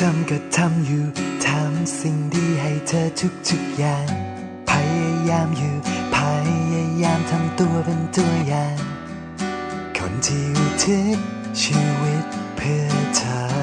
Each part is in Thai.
ทำก็ทำอยู่ทำสิ่งดีให้เธอทุกๆอย่าง พยายามอยู่ พยายามทำตัวเป็นตัวอย่าง คนที่อุทิศชีวิตเพื่อเธอ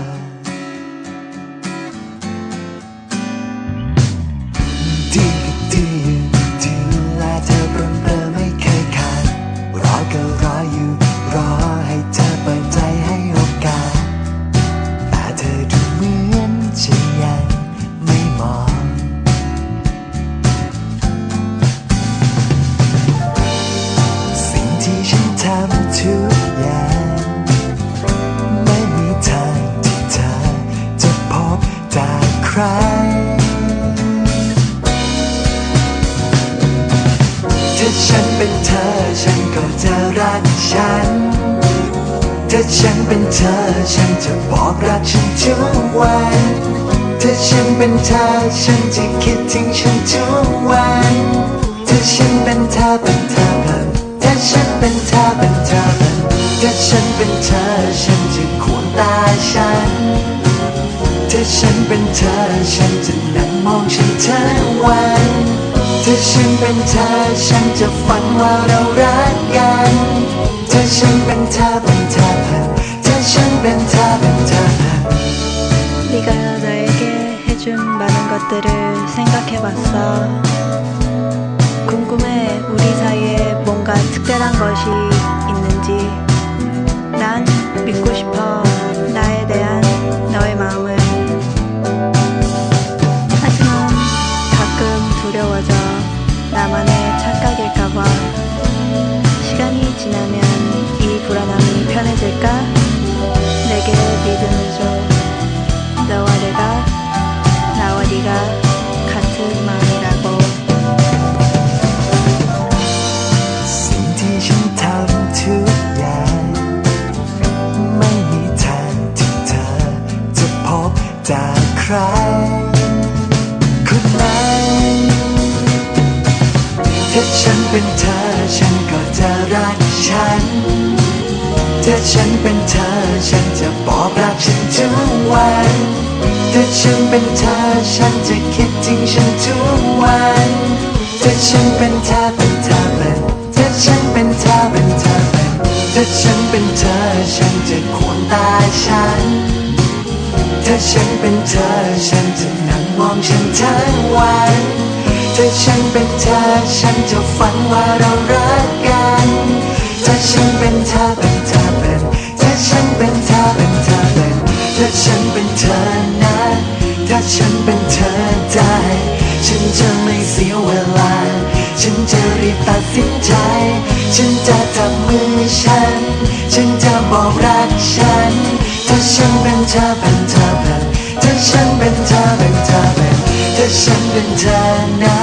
ทุกอย่าง ไม่มีทางที่เธอจะพบจากใคร ถ้าฉันเป็นเธอฉันก็จะรักฉัน ถ้าฉันเป็นเธอฉันจะบอกรักฉันทุกวันถ้าฉันเป็นเธอฉันจะคิดถึงฉันทุกวันถ้าฉันเป็นเธอเป็นเธอเป็นถ้าฉันเป็นเธอเป็น ฉันเป็นเธอ ฉันจะควงตาฉัน ถ้าฉันเป็นเธอ ฉันจะนั่งมองฉันทั้งวัน ถ้าฉันเป็นเธอ ฉันจะฝันว่าเรารักกัน ถ้าฉันเป็นเธอเป็นเธอเป็นถ้าฉันเป็นเธอเป็นเธอเป็น 네가 나에게 해준 많은 것들을 생각해봤어. 궁금해 우리 사이에 뭔가 특별한 것이 있는지. ใครคนนั้นถ้าฉันเป็นเธอฉันก็จะรักฉัน ถ้าฉันเป็นเธอฉันจะบอกรักฉันทุกวัน ถ้าฉันเป็นเธอฉันจะคิดถึงฉันทุกวัน ถ้าฉันเป็นเธอเป็นเธอเป็นถ้าฉันเป็นเธอเป็นเธอเป็นถ้าฉันเป็นเธอฉันจะควงตาฉันาฉันเป็นเธอ ฉันจะนั่งมองฉันทั้งวัน ถ้าฉันเป็นเธอ ฉันจะฝันว่าเรารักกัน ถ้าฉันเป็นเธอ เป็นเธอเป็น ถ้าฉันเป็นเธอ เป็นเธอเป็น ถ้าฉันเป็นเธอนะ ถ้าฉันเป็นเธอได้ ฉันจะไม่เสียเวลา ฉันจะรีบตัดสินใจ ฉันจะจับมือฉัน ฉันจะบอกรักฉัน ฉันเป็นเธอเป็นเธอเป็นถ้าฉันเป็นเธอเป็นเธอเป็นถ้าฉันเป็นเธอนะ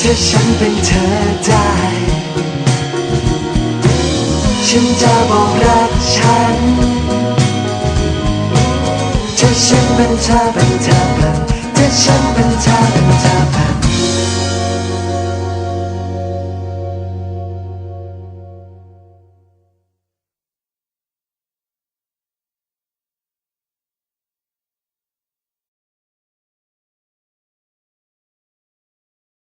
ถ้าฉันเป็นเธอได้ ฉันจะบอกรักฉันถ้าฉันเป็นเธอเป็นเธอเป็นถ้าฉันเป็นเธอเป็นเธอเป็น